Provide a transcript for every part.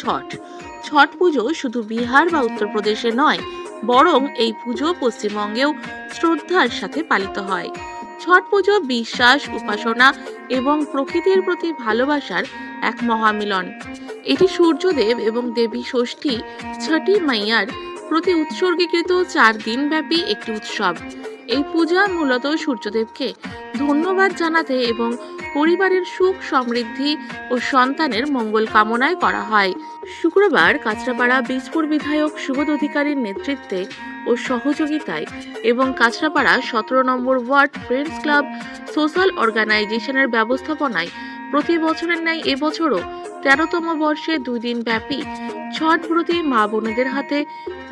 ছট। ছট পুজো শুধু বিহার বা উত্তরপ্রদেশে নয়, বরং এই পুজো পশ্চিমবঙ্গেও শ্রদ্ধার সাথে পালিত হয়। ছট পুজো বিশ্বাস, উপাসনা এবং প্রকৃতির প্রতি ভালোবাসার এক মহামিলন। এটি সূর্যদেব এবং দেবী ষষ্ঠী ছটি মাইয়ার প্রতি উৎসর্গীকৃত চার দিনব্যাপী একটি উৎসব। এই পূজা মূলত সূর্যদেবকে ধন্যবাদ জানাতে এবং পরিবারের সুখ, সমৃদ্ধি ও সন্তানের মঙ্গল কামনায় করা হয়। শুক্রবার কাঁচরাপাড়া বীজপুর বিধায়ক সুবোধ অধিকারীর নেতৃত্বে ও সহযোগিতায় এবং কাঁচরাপাড়া সতেরো number ward friends club social অর্গানাইজেশনের ব্যবস্থাপনায় প্রতি বছরের ন্যায় এবছরও তেরোতম বর্ষে দুই দিন ব্যাপী ছট ব্রতী মা বোনেদের হাতে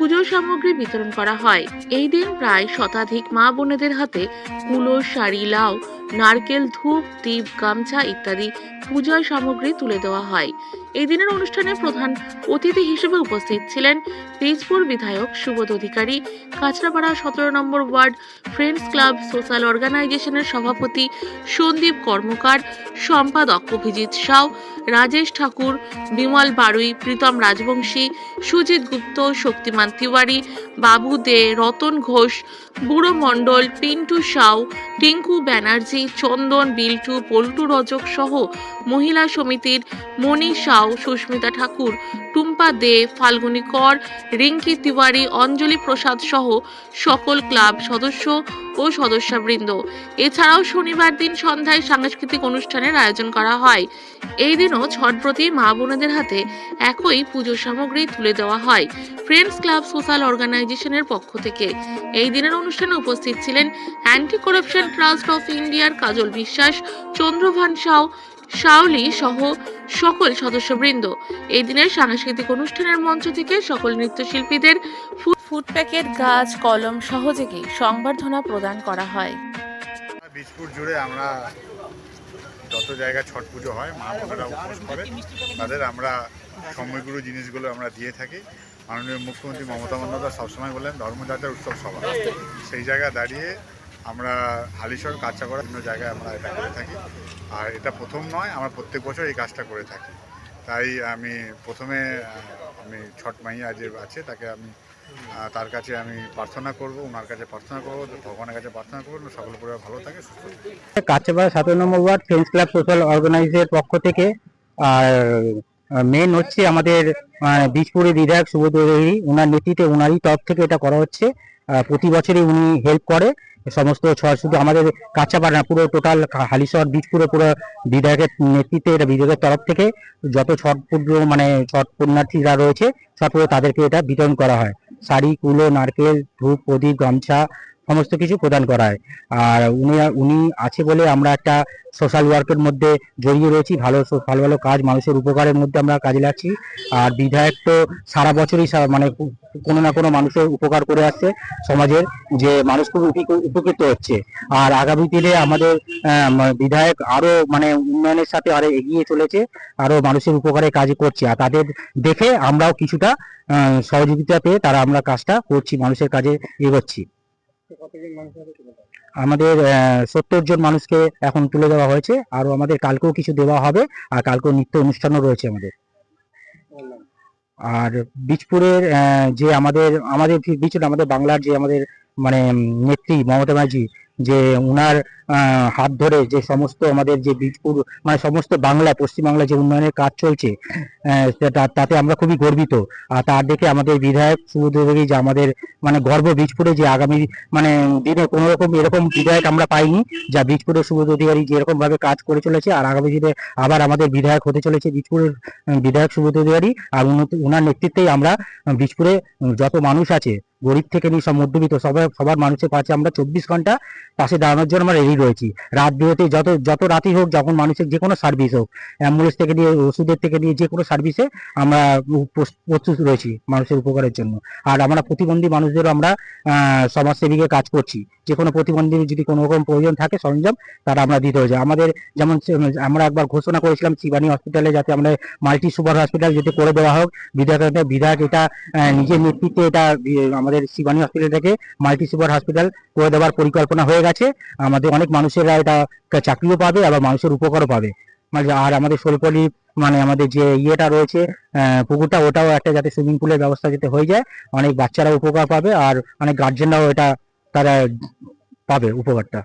পুজো সামগ্রী বিতরণ করা হয়। এই দিন প্রায় শতাধিক মা বোনেদের হাতে কুলো, শাড়ি, লাউ, নারকেল, ধূপ, দীপ, গামছা ইত্যাদি পূজার সামগ্রী তুলে দেওয়া হয়। এই দিনের অনুষ্ঠানে প্রধান অতিথি হিসেবে উপস্থিত ছিলেন তেজপুর বিধায়ক, সুবোধ অধিকারী, কাঁচরাপাড়া সতেরো number ward, friends club, social অর্গানাইজেশনের সভাপতি, সন্দীপ কর্মকার, সম্পাদক অভিজিৎ সাউ, রাজেশ ঠাকুর, বিমল বারুই, প্রীতম রাজবংশী, সুজিত গুপ্ত, শক্তিমান তিওয়ারি, বাবু দে, রতন ঘোষ, বুড়ো মণ্ডল, পিন্টু সাউ, টিঙ্কু ব্যানার্জি, চন্দন, বিল্টু, পল্টু রজক সহ মহিলা সমিতির মণি সাউ, সুস্মিতা ঠাকুর, টুম্পা দে, ফাল্গুনী কর, রিঙ্কি তিওয়ারি, অঞ্জলি প্রসাদ সহ সকল ক্লাব সদস্য ও সদস্যবৃন্দ। এছাড়াও শনিবার দিন সন্ধ্যায় সাংস্কৃতিক অনুষ্ঠানের আয়োজন করা হয়। এই দিনও ছটব্রতী মা বোনেদের হাতে একই পুজো সামগ্রী তুলে দেওয়া হয় ফ্রেন্ডস ক্লাব সোশ্যাল অর্গানাইজেশনের পক্ষ থেকে। এই দিনের অনুষ্ঠানে উপস্থিত ছিলেন অ্যান্টি করাপশন ট্রাস্ট অফ ইন্ডিয়ার কাজল বিশ্বাস, চন্দ্রভান সাউ শাওলি সহ সকল সদস্যবৃন্দ। এই দিনের সাংস্কৃতিক অনুষ্ঠানের মঞ্চ থেকে সকল নৃত্যশিল্পীদের ফুড ফুড প্যাকেট গাছ কলম সহযোগে সংবর্ধনা প্রদান করা হয়। বীজপুর জুড়ে আমরা যত জায়গায় ছট পুজো হয় মা বোনেরা উপোস করে। তাদের আমরা সময়গুলো জিনিসগুলো আমরা দিয়ে থাকি। মাননীয় মুখ্যমন্ত্রী মমতা বন্দ্যোপাধ্যায় সবসময় বলেন ধর্মযাত্রার উৎসব সভা সেই জায়গায় দাঁড়িয়ে আমরা হালিশহর কাঁচাগড়া বিভিন্ন জায়গায় আমরা এটা করে থাকি। আর এটা প্রথম নয় আমরা প্রত্যেক বছর এই কাজটা করে থাকি। তাই আমি প্রথমে আমি ছট মাইয়া যে আছে তাকে আমি তার কাছে আমি প্রার্থনা করব ওনার কাছে প্রার্থনা করব ভগবানের কাছে প্রার্থনা করব সকল পরিবার ভালো থাকে সুস্থ কাছেপাড়া সতেরো number ward friends club social অর্গানাইজের পক্ষ থেকে আর মেন হচ্ছে আমাদের আহ, বীজপুরের বিধায়ক সুবোধ ওনার নেতৃত্বে ওনারই তরফ থেকে এটা করা হচ্ছে। প্রতি বছরই উনি হেল্প করে। সমস্ত ছয় শুধু আমাদের কাঁচাপাড়া পুরো টোটাল হালিশহর পুরো পুরো বিধায়কের নেতৃত্বে এটা বিধায়কের তরফ থেকে যত ছট পুজো মানে ছট পুণ্যার্থীরা রয়েছে ছট পুজো তাদেরকে এটা বিতরণ করা হয়। শাড়ি, কুলো, নারকেল, ধূপ, প্রদীপ, গামছা সমস্ত কিছু প্রদান করা হয়। আর উনি উনি আছে বলে আমরা একটা সোশ্যাল ওয়ার্কের মধ্যে জড়িয়ে রয়েছি। ভালো ভালো ভালো কাজ, মানুষের উপকারের মধ্যে আমরা কাজে লাগছি। আর বিধায়ক তো সারা বছরই মানে কোনো না কোনো মানুষের উপকার করে আসছে সমাজের, যে মানুষ খুব উপকৃত- উপকৃত হচ্ছে। আর আগামী দিনে আমাদের বিধায়ক আরও মানে উন্নয়নের সাথে আরও এগিয়ে চলেছে, আরও মানুষের উপকারে কাজ করছে। আর তাদের দেখে আমরাও কিছুটা সহযোগিতা পেয়ে তারা আমরা কাজটা করছি, মানুষের কাজে এগোচ্ছি। আমাদের সত্তর জন মানুষকে এখন তুলে দেওয়া হয়েছে। আরও আমাদের কালকেও কিছু দেওয়া হবে আর কালকেও নিত্য অনুষ্ঠানও রয়েছে আমাদের। আর বীজপুরের আহ, যে আমাদের আমাদের বীজপুর আমাদের বাংলার যে আমাদের মানে নেত্রী মমতা ব্যানার্জি যে আহ, হাত ধরে যে সমস্ত আমাদের যে বীজপুর মানে সমস্ত বাংলা পশ্চিমবাংলা যে উন্নয়নের কাজ চলছে তাতে আমরা খুবই গর্বিত। আর তার দেখে আমাদের বিধায়ক অধিকারী যে আমাদের মানে গর্ব বীজপুরে যে আগামী মানে দিনে কোনো রকম এরকম বিধায়ক আমরা পাইনি যা বীজপুরের সুবোধ অধিকারী যেরকম ভাবে কাজ করে চলেছে আর আগামী দিনে আবার আমাদের বিধায়ক হতে চলেছে বীজপুরের বিধায়ক সুবোধ অধিকারী আর ওনার নেতৃত্বেই আমরা বীজপুরে যত মানুষ আছে গরিব থেকে নিয়ে সব মধ্যবিত্ত, সবাই, সবার মানুষের পাশে আমরা চব্বিশ ঘণ্টা পাশে দাঁড়ানোর জন্য আমরা রেডি রয়েছি। রাত বিরতি, যত যত রাতই হোক, যখন মানুষের যে কোনো সার্ভিস হোক অ্যাম্বুলেন্স থেকে নিয়ে, ওষুধের থেকে নিয়ে যে কোনো সার্ভিসে আমরা প্রস্তুত রয়েছি মানুষের উপকারের জন্য। আর আমরা প্রতিবন্ধী মানুষদেরও আমরা সমাজসেবীকে কাজ করছি। যে কোনো প্রতিবন্ধী যদি কোনো রকম প্রয়োজন থাকে, সরঞ্জাম, তারা আমরা দিতে হয়েছে আমাদের যেমন আমরা একবার ঘোষণা করেছিলাম শিবানী হসপিটালে যাতে আমরা মাল্টি সুপার হসপিটাল যাতে করে দেওয়া হোক, বিধায়ক বিধায়ক এটা নিজের নেতৃত্বে এটা আমাদের শিবানী হসপিটালটাকে মাল্টি সুপার হসপিটাল করে দেওয়ার পরিকল্পনা হয়ে গেছে। আমাদের অনেক মানুষেরা এটা চাকরিও পাবে, আবার মানুষের উপকারও পাবে। মানে আর আমাদের সোলপলি মানে আমাদের যে ইয়েটা রয়েছে পুকুরটা, ওটাও একটা যাতে সুইমিং পুলের ব্যবস্থা যাতে হয়ে যায়, অনেক বাচ্চারা উপকার পাবে, আর অনেক গার্জেনরাও এটা তারা পাবে উপকারটা।